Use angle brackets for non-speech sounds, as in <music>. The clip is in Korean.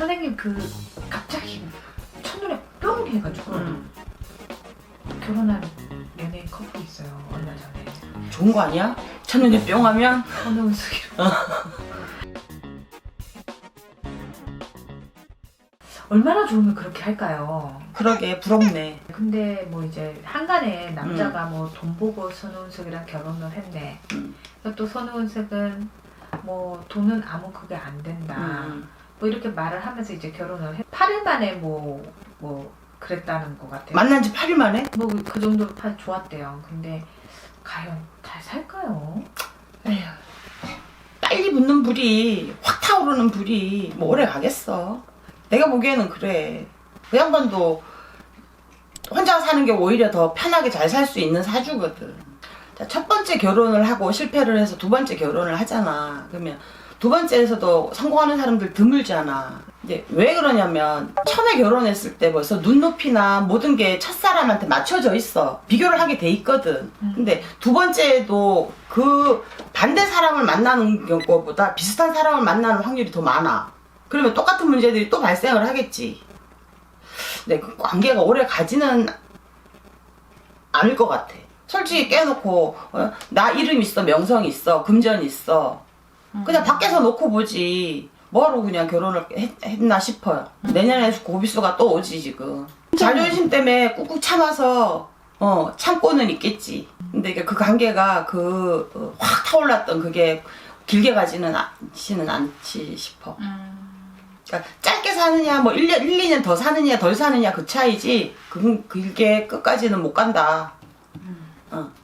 선생님 그 갑자기 첫눈에 뿅 해가지고 음. 결혼한 연예인 커플 있어요 얼마 전에 좋은 거 아니야? 첫눈에 뿅 하면? 선우은 수기로 <laughs> 얼마나 좋으면 그렇게 할까요? 그러게 부럽네. 근데 뭐 이제 한간에 남자가 뭐 돈 보고 선우은석이랑 결혼을 했네. 음. 또 선우은석은 뭐 돈은 아무 그게 안 된다. 음. 뭐 이렇게 말을 하면서 이제 결혼을 해. 8일 만에 뭐, 뭐 그랬다는 것 같아요. 만난 지 8일 만에? 뭐 그 정도로 파- 좋았대요. 근데 과연 잘 살까요? 에휴. 빨리 붙는 불이 확 타오르는 불이 뭐 오래 가겠어. 내가 보기에는 그래. 그 양반도 혼자 사는 게 오히려 더 편하게 잘 살 수 있는 사주거든. 자, 첫 번째 결혼을 하고 실패를 해서 두 번째 결혼을 하잖아. 그러면 두 번째에서도 성공하는 사람들 드물잖아. 이제 왜 그러냐면 처음에 결혼했을 때 벌써 눈높이나 모든 게 첫사람한테 맞춰져 있어. 비교를 하게 돼 있거든. 음. 근데 두 번째에도 그 반대 사람을 만나는 것보다 비슷한 사람을 만나는 확률이 더 많아. 그러면 똑같은 문제들이 또 발생을 하겠지. 근데 그 관계가 오래 가지는 않을 것 같아. 솔직히 깨놓고 어? 나 이름 있어, 명성 있어, 금전 있어. 그냥 밖에서 놓고 보지. 뭐하러 그냥 결혼을 했, 나 싶어요. 내년에 고비수가 또 오지 지금. 자존심 때문에 꾹꾹 참아서 어 참고는 있겠지. 근데 그 관계가 그 확 타올랐던 그게 길게 가지는 않지는 않지 싶어. 그러니까 짧게 사느냐 뭐 1년 1, 2년 더 사느냐 덜 사느냐 그 차이지 그 길게 끝까지는 못 간다. 어.